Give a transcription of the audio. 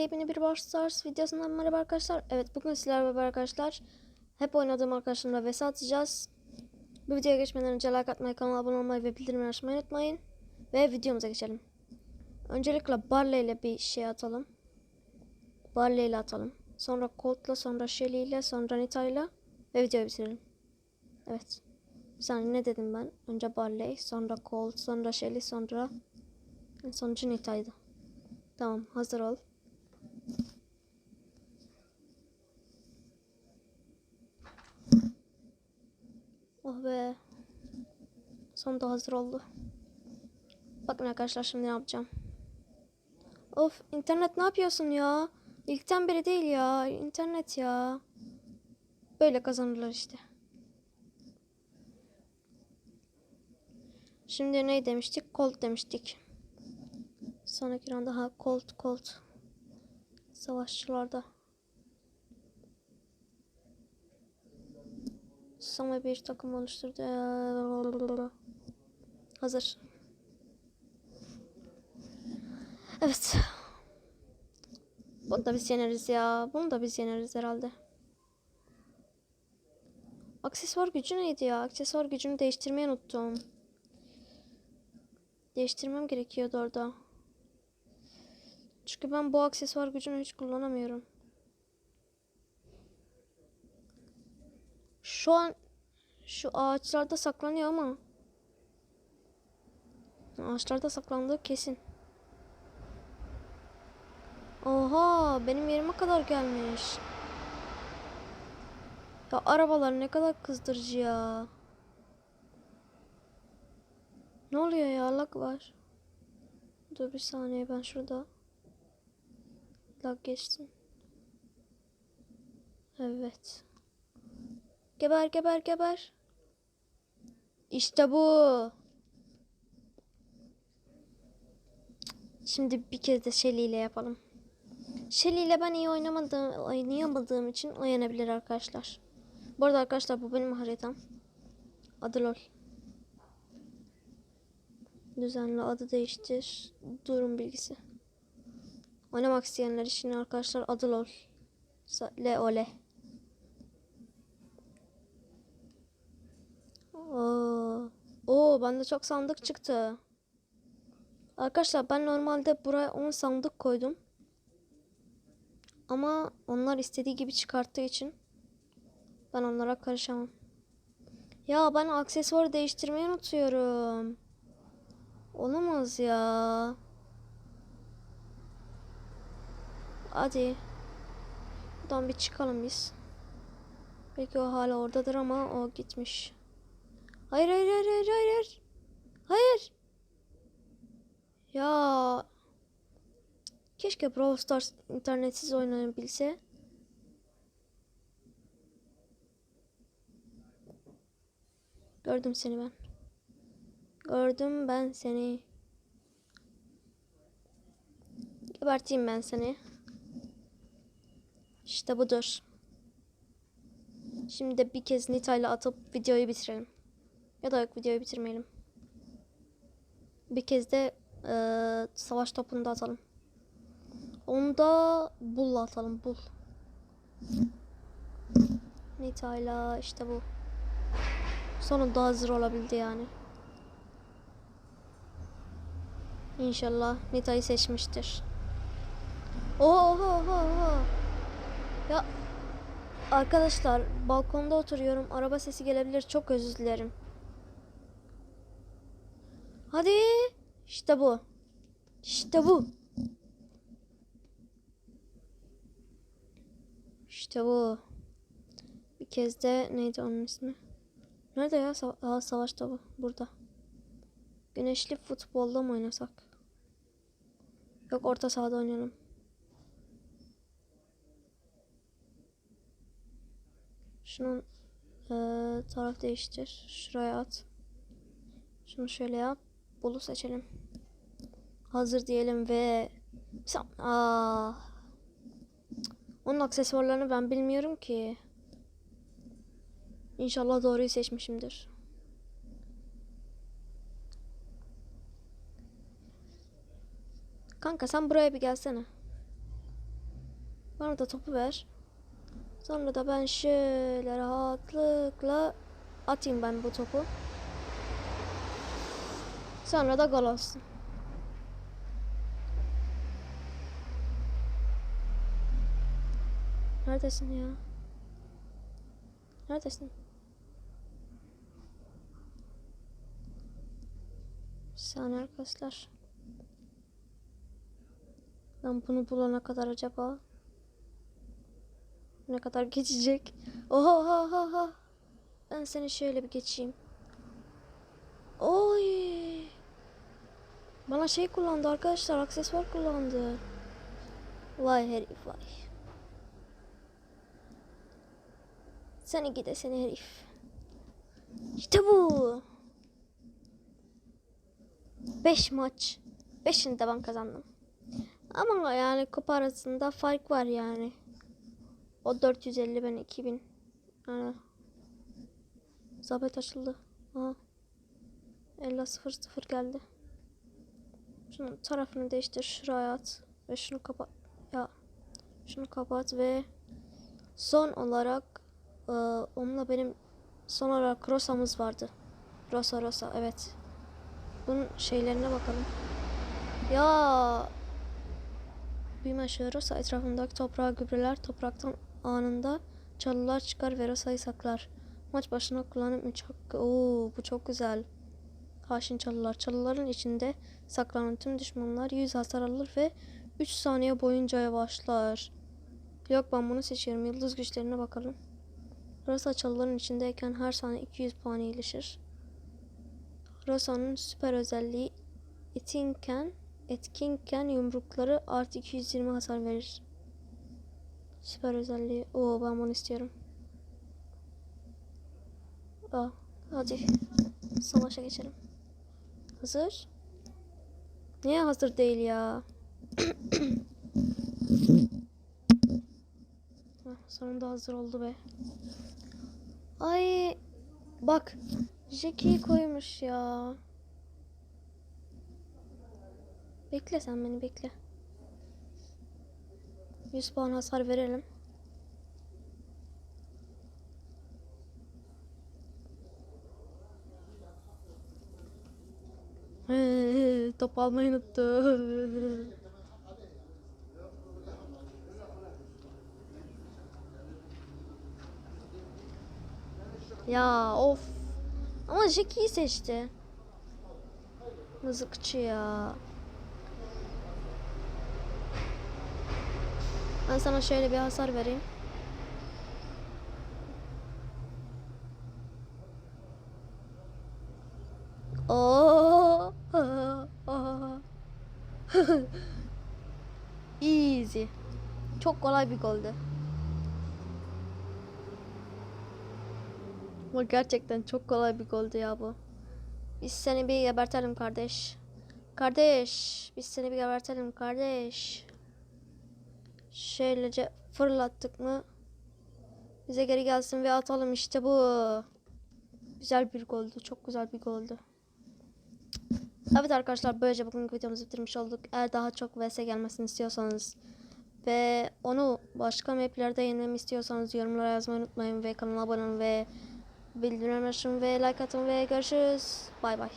Yepyeni bir Brawl Stars videosundan merhaba arkadaşlar. Evet bugün sizlerle beraber arkadaşlar hep oynadığım arkadaşlarımla vs atacağız. Bu videoya geçmeden önce like atmayı, kanala abone olmayı ve bildirimleri açmayı unutmayın. Ve videomuza geçelim. Öncelikle Barley ile bir şey atalım. Barley ile atalım. Sonra Colt'la, sonra Shelly ile, sonra Nita ile ve videoyu bitirelim. Evet. Bir saniye ne dedim ben? Önce Barley, sonra Colt, sonra Shelly, sonra en sonuncu Nita'ydı. Tamam hazır ol. Oh be. Sonunda hazır oldu. Bakın arkadaşlar şimdi ne yapacağım. Of internet ne yapıyorsun ya? İlkten beri değil ya. internet ya. Böyle kazanırlar işte. Şimdi ne demiştik? Colt demiştik. Sonraki randa ha Colt Colt. Savaşçılarda. Sama bir takım oluşturdu. Hazır. Evet. Bunu da biz yeneriz ya. Bunu da biz yeneriz herhalde. Aksesuar gücü neydi ya? Aksesuar gücünü değiştirmeyi unuttum. Değiştirmem gerekiyordu orada. Çünkü ben bu aksesuar gücünü hiç kullanamıyorum. Şu an şu ağaçlarda saklanıyor ama ağaçlarda saklandığı kesin. Oha benim yerime kadar gelmiş. Ya arabalar ne kadar kızdırıcı ya. Ne oluyor ya lag var. Dur bir saniye ben şurada. Lag geçtim. Evet. Geber geber geber. İşte bu. Şimdi bir kez de Shelly ile yapalım. Shelly ile ben iyi oynamadığım, oynayamadığım için o arkadaşlar. Bu arada arkadaşlar bu benim haritam. Adı LOL. Düzenli adı değiştir. Durum bilgisi. Oynamak isteyenler için arkadaşlar adı LOL. Le Oo. Bende çok sandık çıktı. Arkadaşlar ben normalde buraya 10 sandık koydum. Ama onlar istediği gibi çıkarttığı için ben onlara karışamam. Ya ben aksesuarı değiştirmeyi unutuyorum. Olamaz ya. Hadi. Buradan bir çıkalım biz. Belki o hala oradadır ama o gitmiş. Hayır hayır hayır hayır hayır. Hayır. Ya. Keşke Brawl Stars internetsiz oynanabilse. Gördüm seni ben. Gördüm ben seni. Geberteyim ben seni. İşte budur. Şimdi bir kez Nita ile atıp videoyu bitirelim. Ya da yok videoyu bitirmeyelim. Bir kez de e, savaş topunu da atalım. Onu da bulla atalım bul. Nita ile işte bu. Sonunda hazır olabildi yani. İnşallah Nita'yı seçmiştir. Oha oha oha oha. Ya arkadaşlar balkonda oturuyorum. Araba sesi gelebilir. Çok özür dilerim. Hadi. İşte bu. İşte bu. İşte bu. Bir kez de neydi onun ismi? Nerede ya? Sa Aa, savaşta bu. Burada. Güneşli futbolda mı oynasak? Yok orta sahada oynayalım. Şunun e, taraf değiştir. Şuraya at. Şunu şöyle yap. Bolu seçelim. Hazır diyelim ve Aa. Onun aksesuarlarını ben bilmiyorum ki. İnşallah doğruyu seçmişimdir. Kanka sen buraya bir gelsene. Bana da topu ver. Sonra da ben şöyle rahatlıkla atayım ben bu topu. Sonra da gol olsun. Neredesin ya? Neredesin? Bir arkadaşlar. Ben bunu bulana kadar acaba ne kadar geçecek? Oha oha, oha. Ben seni şöyle bir geçeyim. Oy. Bana şey kullandı arkadaşlar. Aksesuar kullandı. Vay herif vay. Seni gide seni herif. İşte bu. 5 maç. 5'ini de ben kazandım. Ama yani kupa arasında fark var yani. O 450 ben 2000. Yani. Zabet açıldı. Aha. 50 0 0 geldi. Şunun tarafını değiştir. Şuraya at. Ve şunu kapat. Ya. Şunu kapat ve son olarak e, onunla benim son olarak Rosa'mız vardı. Rosa Rosa evet. Bunun şeylerine bakalım. Ya Büyüme aşağı Rosa etrafındaki toprağı gübreler topraktan anında çalılar çıkar ve Rosa'yı saklar. Maç başına kullanım 3 hakkı. Oo bu çok güzel. Haşin çalılar. Çalıların içinde saklanan tüm düşmanlar 100 hasar alır ve 3 saniye boyunca yavaşlar. Yok ben bunu seçiyorum. Yıldız güçlerine bakalım. Rosa çalıların içindeyken her saniye 200 puan iyileşir. Rosa'nın süper özelliği etkinken, etkinken yumrukları artı 220 hasar verir. Süper özelliği. Oo ben bunu istiyorum. Aa, hadi savaşa geçelim. Hazır? Niye hazır değil ya? Heh, sonunda hazır oldu be. Ay bak Jackie'yi koymuş ya. Bekle sen beni bekle. 100 puan hasar verelim. Top almayı unuttu. ya of. Ama Jackie'yi seçti. Mızıkçı ya. Ben sana şöyle bir hasar vereyim. Oo. Easy. Çok kolay bir goldü. Ama gerçekten çok kolay bir goldü ya bu. Biz seni bir gebertelim kardeş. Kardeş, biz seni bir gebertelim kardeş. Şöylece fırlattık mı bize geri gelsin ve atalım işte bu. Güzel bir goldü. Çok güzel bir goldü. Evet arkadaşlar böylece bugünkü videomuzu bitirmiş olduk. Eğer daha çok vs gelmesini istiyorsanız ve onu başka maplerde yenmemi istiyorsanız yorumlara yazmayı unutmayın ve kanala abone olun ve bildirim açın ve like atın ve görüşürüz. Bay bay.